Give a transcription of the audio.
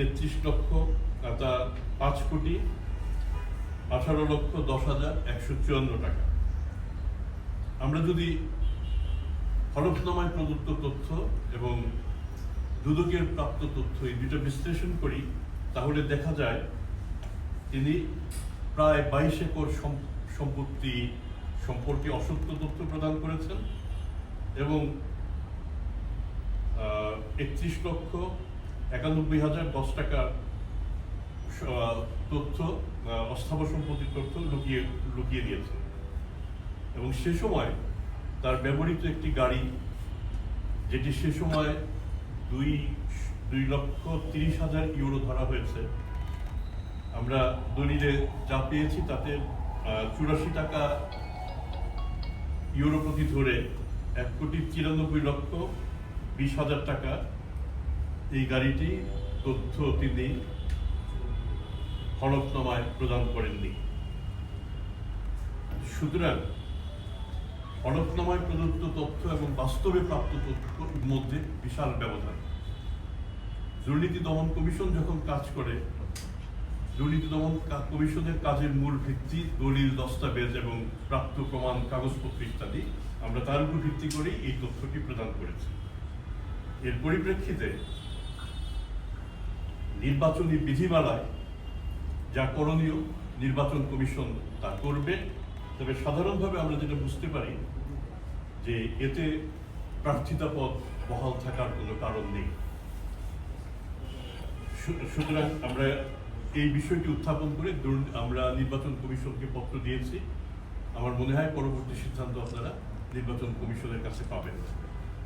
তেত্রিশ লক্ষ তা পাঁচ কোটি, আঠারো লক্ষ, দশ হাজার একশো চুয়ান্ন টাকা। আমরা যদি হলফনামায় প্রদত্ত তথ্য এবং দুদকের প্রাপ্ত তথ্য এই দুটো বিশ্লেষণ করি, তাহলে দেখা যায় তিনি প্রায় বাইশ একর সম- সম্পত্তি সম্পর্কে অসত্য তথ্য প্রদান করেছেন এবং একত্রিশ লক্ষ একানব্বই হাজার দশ টাকার তথ্য অস্থাবর সম্পত্তির তথ্য লুকিয়ে লুকিয়ে দিয়েছে। এবং সে সময় তার ব্যবহৃত একটি গাড়ি, যেটি সে সময় দুই দুই লক্ষ তিরিশ হাজার ইউরো ধরা হয়েছে। আমরা দলিলে যা পেয়েছি তাতে চুরাশি টাকা ইউরো প্রতি ধরে এক কোটি চিরানব্বই লক্ষ বিশ হাজার টাকা এই গাড়িটি তথ্য তিনি হলফনামায় প্রদান করেননি। সুতরাং হলফনামায় প্রদত্ত তথ্য এবং বাস্তবে প্রাপ্ত তথ্যের মধ্যে বিশাল ব্যবধান। দুর্নীতি দমন কমিশন যখন কাজ করে, দুর্নীতি দমন কমিশনের কাজের মূল ভিত্তি দলিল, দস্তাবেজ এবং প্রাপ্ত প্রমাণ, কাগজপত্র ইত্যাদি। আমরা তার উপর ভিত্তি করেই এই তথ্যটি প্রদান করেছি। এর পরিপ্রেক্ষিতে নির্বাচনী বিধিমালায় যা করণীয় নির্বাচন কমিশন তা করবে। তবে সাধারণভাবে আমরা যেটা বুঝতে পারি যে এতে প্রার্থিতা পদ বহাল থাকার কোনো কারণ নেই। সুতরাং আমরা এই বিষয়টি উত্থাপন করে আমরা নির্বাচন কমিশনকে পত্র দিয়েছি। আমার মনে হয় পরবর্তী সিদ্ধান্ত আপনারা নির্বাচন কমিশনের কাছে পাবেন।